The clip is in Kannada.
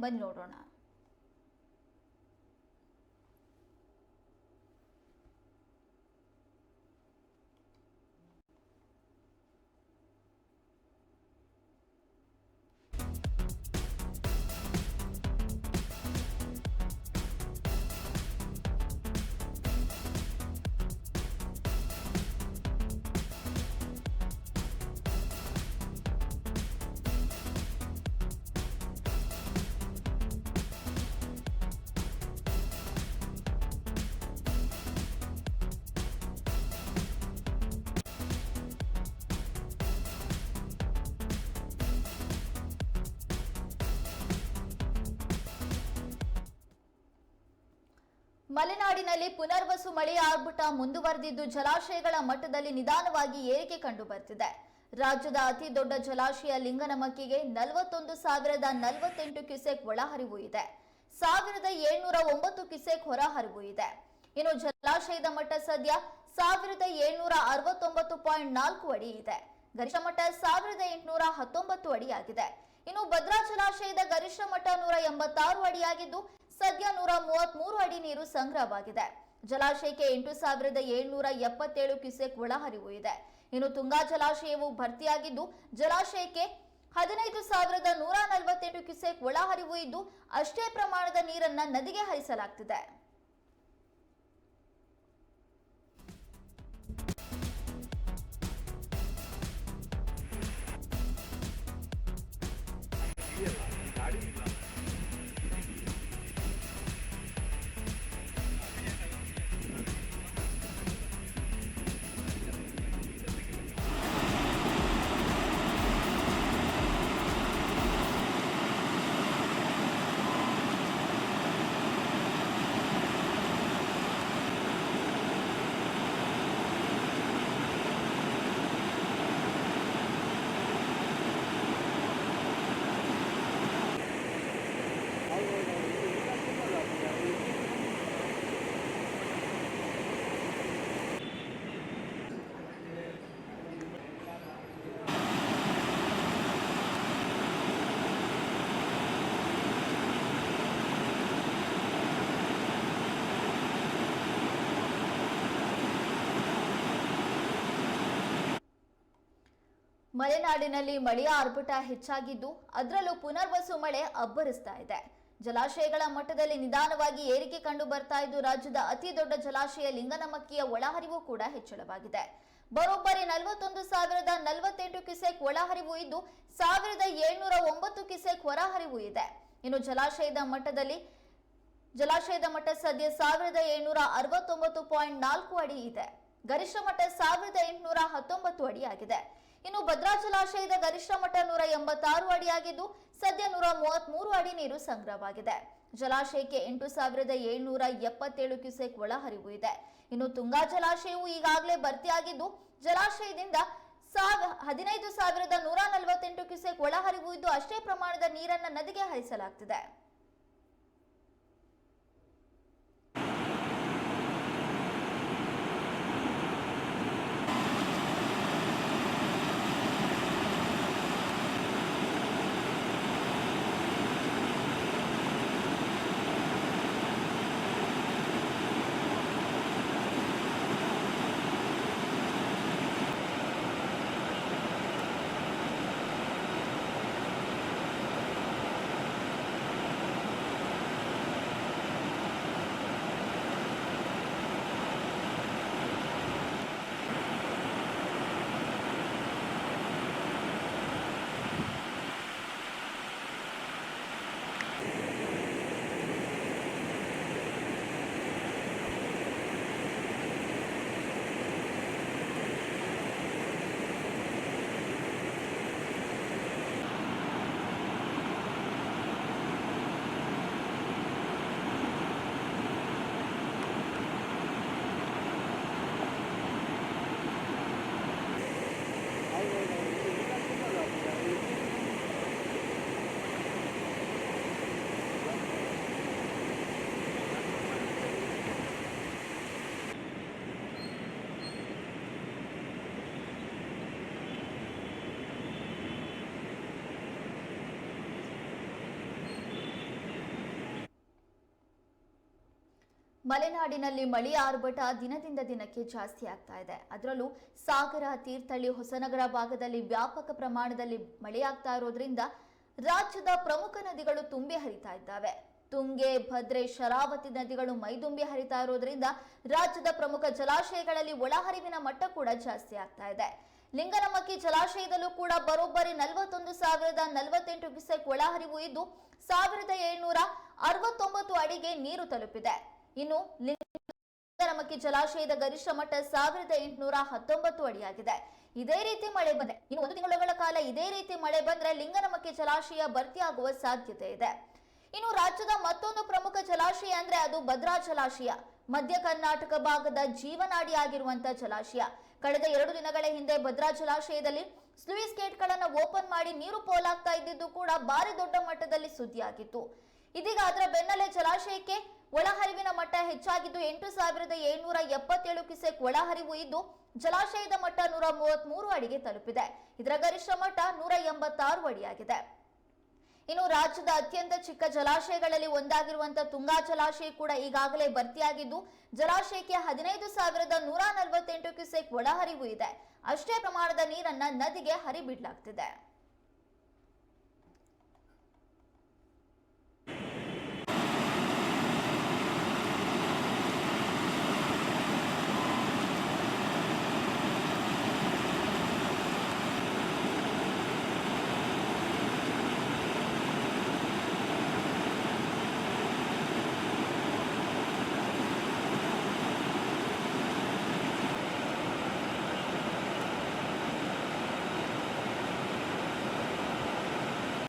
बंद बदलोड़ो ಮಲೆನಾಡಿನಲ್ಲಿ ಪುನರ್ವಸು ಮಳೆ ಆರ್ಭಟ ಮುಂದುವರೆದಿದ್ದು ಜಲಾಶಯಗಳ ಮಟ್ಟದಲ್ಲಿ ನಿಧಾನವಾಗಿ ಏರಿಕೆ ಕಂಡು ಬರ್ತಿದೆ ರಾಜ್ಯದ ಅತಿ ದೊಡ್ಡ ಜಲಾಶಯ ಲಿಂಗನಮಕ್ಕಿಗೆ ನಲವತ್ತೊಂದು ಸಾವಿರದ ನಲವತ್ತೆಂಟು ಕ್ಯೂಸೆಕ್ ಒಳಹರಿವು ಇದೆ. ಸಾವಿರದ ಏಳ್ನೂರ ಒಂಬತ್ತು ಕ್ಯೂಸೆಕ್ ಹೊರಹರಿವು ಇದೆ. ಇನ್ನು ಜಲಾಶಯದ ಮಟ್ಟ ಸದ್ಯ ಸಾವಿರದ ಏಳ್ನೂರ ಅರವತ್ತೊಂಬತ್ತು ಪಾಯಿಂಟ್ ನಾಲ್ಕು ಅಡಿ ಇದೆ. ಗರಿಷ್ಠ ಮಟ್ಟ ಸಾವಿರದ ಎಂಟುನೂರ ಹತ್ತೊಂಬತ್ತು ಅಡಿಯಾಗಿದೆ. ಇನ್ನು ಭದ್ರಾ ಜಲಾಶಯದ ಗರಿಷ್ಠ ಮಟ್ಟ ನೂರ ಎಂಬತ್ತಾರು ಅಡಿಯಾಗಿದ್ದು ಸದ್ಯ ನೂರ ಮೂವತ್ಮೂರು ಅಡಿ ನೀರು ಸಂಗ್ರಹವಾಗಿದೆ. ಜಲಾಶಯಕ್ಕೆ ಎಂಟು ಸಾವಿರದ ಏಳ್ನೂರ ಎಪ್ಪತ್ತೇಳು ಕ್ಯೂಸೆಕ್ ಒಳಹರಿವು ಇದೆ. ಇನ್ನು ತುಂಗಾ ಜಲಾಶಯವು ಭರ್ತಿಯಾಗಿದ್ದು, ಜಲಾಶಯಕ್ಕೆ ಹದಿನೈದು ಸಾವಿರದ ನೂರ ನಲವತ್ತೆಂಟು ಕ್ಯೂಸೆಕ್ ಒಳಹರಿವು ಇದ್ದು, ಅಷ್ಟೇ ಪ್ರಮಾಣದ ನೀರನ್ನ ನದಿಗೆ ಹರಿಸಲಾಗ್ತಿದೆ. ಮಲೆನಾಡಿನಲ್ಲಿ ಮಳೆಯ ಆರ್ಭಟ ಹೆಚ್ಚಾಗಿದ್ದು, ಅದರಲ್ಲೂ ಪುನರ್ವಸು ಮಳೆ ಅಬ್ಬರಿಸ್ತಾ ಇದೆ. ಜಲಾಶಯಗಳ ಮಟ್ಟದಲ್ಲಿ ನಿಧಾನವಾಗಿ ಏರಿಕೆ ಕಂಡು ಬರ್ತಾ ಇದ್ದು, ರಾಜ್ಯದ ಅತಿ ದೊಡ್ಡ ಜಲಾಶಯ ಲಿಂಗನಮಕ್ಕಿಯ ಒಳಹರಿವು ಕೂಡ ಹೆಚ್ಚಳವಾಗಿದೆ. ಬರೋಬ್ಬರಿ ನಲವತ್ತೊಂದು ಸಾವಿರದ ನಲವತ್ತೆಂಟು ಕ್ಯೂಸೆಕ್ ಒಳಹರಿವು ಇದ್ದು, ಸಾವಿರದ ಏಳ್ನೂರ ಒಂಬತ್ತು ಕ್ಯೂಸೆಕ್ ಹೊರಹರಿವು ಇದೆ. ಇನ್ನು ಜಲಾಶಯದ ಮಟ್ಟದಲ್ಲಿ, ಜಲಾಶಯದ ಮಟ್ಟ ಸದ್ಯ ಸಾವಿರದ ಏಳ್ನೂರ ಅರವತ್ತೊಂಬತ್ತು ಪಾಯಿಂಟ್ ನಾಲ್ಕು ಅಡಿ ಇದೆ. ಗರಿಷ್ಠ ಮಟ್ಟ ಸಾವಿರದ ಎಂಟುನೂರ ಹತ್ತೊಂಬತ್ತು ಅಡಿಯಾಗಿದೆ. ಇನ್ನು ಭದ್ರಾ ಜಲಾಶಯದ ಗರಿಷ್ಠ ಮಟ್ಟ ನೂರ ಎಂಬತ್ತಾರು ಅಡಿಯಾಗಿದ್ದು ಸದ್ಯ ನೂರ ಮೂವತ್ಮೂರು ಅಡಿ ನೀರು ಸಂಗ್ರಹವಾಗಿದೆ. ಜಲಾಶಯಕ್ಕೆ ಎಂಟು ಸಾವಿರದ ಏಳ್ನೂರ ಎಪ್ಪತ್ತೇಳು ಕ್ಯೂಸೆಕ್ ಒಳಹರಿವು ಇದೆ. ಇನ್ನು ತುಂಗಾ ಜಲಾಶಯವು ಈಗಾಗಲೇ ಭರ್ತಿಯಾಗಿದ್ದು, ಜಲಾಶಯದಿಂದ ಹದಿನೈದು ಸಾವಿರದ ನೂರ ನಲವತ್ತೆಂಟು ಕ್ಯೂಸೆಕ್ ಒಳಹರಿವು ಇದ್ದು, ಅಷ್ಟೇ ಪ್ರಮಾಣದ ನೀರನ್ನ ನದಿಗೆ ಹರಿಸಲಾಗ್ತಿದೆ. ಮಲೆನಾಡಿನಲ್ಲಿ ಮಳೆಯ ಆರ್ಭಟ ದಿನದಿಂದ ದಿನಕ್ಕೆ ಜಾಸ್ತಿ ಆಗ್ತಾ ಇದೆ. ಅದರಲ್ಲೂ ಸಾಗರ, ತೀರ್ಥಹಳ್ಳಿ, ಹೊಸನಗರ ಭಾಗದಲ್ಲಿ ವ್ಯಾಪಕ ಪ್ರಮಾಣದಲ್ಲಿ ಮಳೆಯಾಗ್ತಾ ಇರೋದ್ರಿಂದ ರಾಜ್ಯದ ಪ್ರಮುಖ ನದಿಗಳು ತುಂಬಿ ಹರಿತಾ ಇದ್ದಾವೆ. ತುಂಗೆ, ಭದ್ರೆ, ಶರಾವತಿ ನದಿಗಳು ಮೈದುಂಬಿ ಹರಿತಾ ಇರೋದ್ರಿಂದ ರಾಜ್ಯದ ಪ್ರಮುಖ ಜಲಾಶಯಗಳಲ್ಲಿ ಒಳಹರಿವಿನ ಮಟ್ಟ ಕೂಡ ಜಾಸ್ತಿ ಆಗ್ತಾ ಇದೆ. ಲಿಂಗನಮಕ್ಕಿ ಜಲಾಶಯದಲ್ಲೂ ಕೂಡ ಬರೋಬ್ಬರಿ ನಲವತ್ತೊಂದು ಸಾವಿರದ ನಲವತ್ತೆಂಟು ಕ್ಯೂಸೆಕ್ ಒಳಹರಿವು ಇದ್ದು, ಸಾವಿರದ ಏಳ್ನೂರ ಅರವತ್ತೊಂಬತ್ತು ಅಡಿಗೆ ನೀರು ತಲುಪಿದೆ. ಇನ್ನು ಲಿಂಗನಮಕ್ಕಿ ಜಲಾಶಯದ ಗರಿಷ್ಠ ಮಟ್ಟ ಸಾವಿರದ ಎಂಟುನೂರ ಹತ್ತೊಂಬತ್ತು ಅಡಿಯಾಗಿದೆ. ಇದೇ ರೀತಿ ಮಳೆ ಬಂದ್ರೆ, ಇನ್ನು ಒಂದು ತಿಂಗಳುಗಳ ಕಾಲ ಇದೇ ರೀತಿ ಮಳೆ ಬಂದ್ರೆ ಲಿಂಗನಮಕ್ಕಿ ಜಲಾಶಯ ಭರ್ತಿಯಾಗುವ ಸಾಧ್ಯತೆ ಇದೆ. ಇನ್ನು ರಾಜ್ಯದ ಮತ್ತೊಂದು ಪ್ರಮುಖ ಜಲಾಶಯ ಅಂದ್ರೆ ಅದು ಭದ್ರಾ ಜಲಾಶಯ. ಮಧ್ಯ ಕರ್ನಾಟಕ ಭಾಗದ ಜೀವನಾಡಿ ಆಗಿರುವಂತ ಜಲಾಶಯ. ಕಳೆದ ಎರಡು ದಿನಗಳ ಹಿಂದೆ ಭದ್ರಾ ಜಲಾಶಯದಲ್ಲಿ ಸ್ಲೂಯಿಸ್ ಗೇಟ್ಗಳನ್ನು ಓಪನ್ ಮಾಡಿ ನೀರು ಪೋಲಾಗ್ತಾ ಇದ್ದಿದ್ದು ಕೂಡ ಭಾರಿ ದೊಡ್ಡ ಮಟ್ಟದಲ್ಲಿ ಸುದ್ದಿಯಾಗಿತ್ತು. ಇದೀಗ ಅದರ ಬೆನ್ನಲ್ಲೇ ಜಲಾಶಯಕ್ಕೆ ಒಳಹರಿವಿನ ಮಟ್ಟ ಹೆಚ್ಚಾಗಿದ್ದು ಎಂಟು ಸಾವಿರದ ಏಳ್ನೂರ ಎಪ್ಪತ್ತೇಳು ಕ್ಯೂಸೆಕ್ ಒಳಹರಿವು ಇದ್ದು ಜಲಾಶಯದ ಮಟ್ಟ ನೂರ ಮೂವತ್ತ್ ಮೂರು ಅಡಿಗೆ ತಲುಪಿದೆ. ಇದರ ಗರಿಷ್ಠ ಮಟ್ಟ ನೂರ ಎಂಬತ್ತಾರು ಅಡಿಯಾಗಿದೆ. ಇನ್ನು ರಾಜ್ಯದ ಅತ್ಯಂತ ಚಿಕ್ಕ ಜಲಾಶಯಗಳಲ್ಲಿ ಒಂದಾಗಿರುವಂತಹ ತುಂಗಾ ಜಲಾಶಯ ಕೂಡ ಈಗಾಗಲೇ ಭರ್ತಿಯಾಗಿದ್ದು, ಜಲಾಶಯಕ್ಕೆ ಹದಿನೈದು ಸಾವಿರದ ನೂರ ನಲವತ್ತೆಂಟು ಕ್ಯೂಸೆಕ್ ಒಳಹರಿವು ಇದೆ. ಅಷ್ಟೇ ಪ್ರಮಾಣದ ನೀರನ್ನ ನದಿಗೆ ಹರಿಬಿಡ್ಲಾಗ್ತಿದೆ.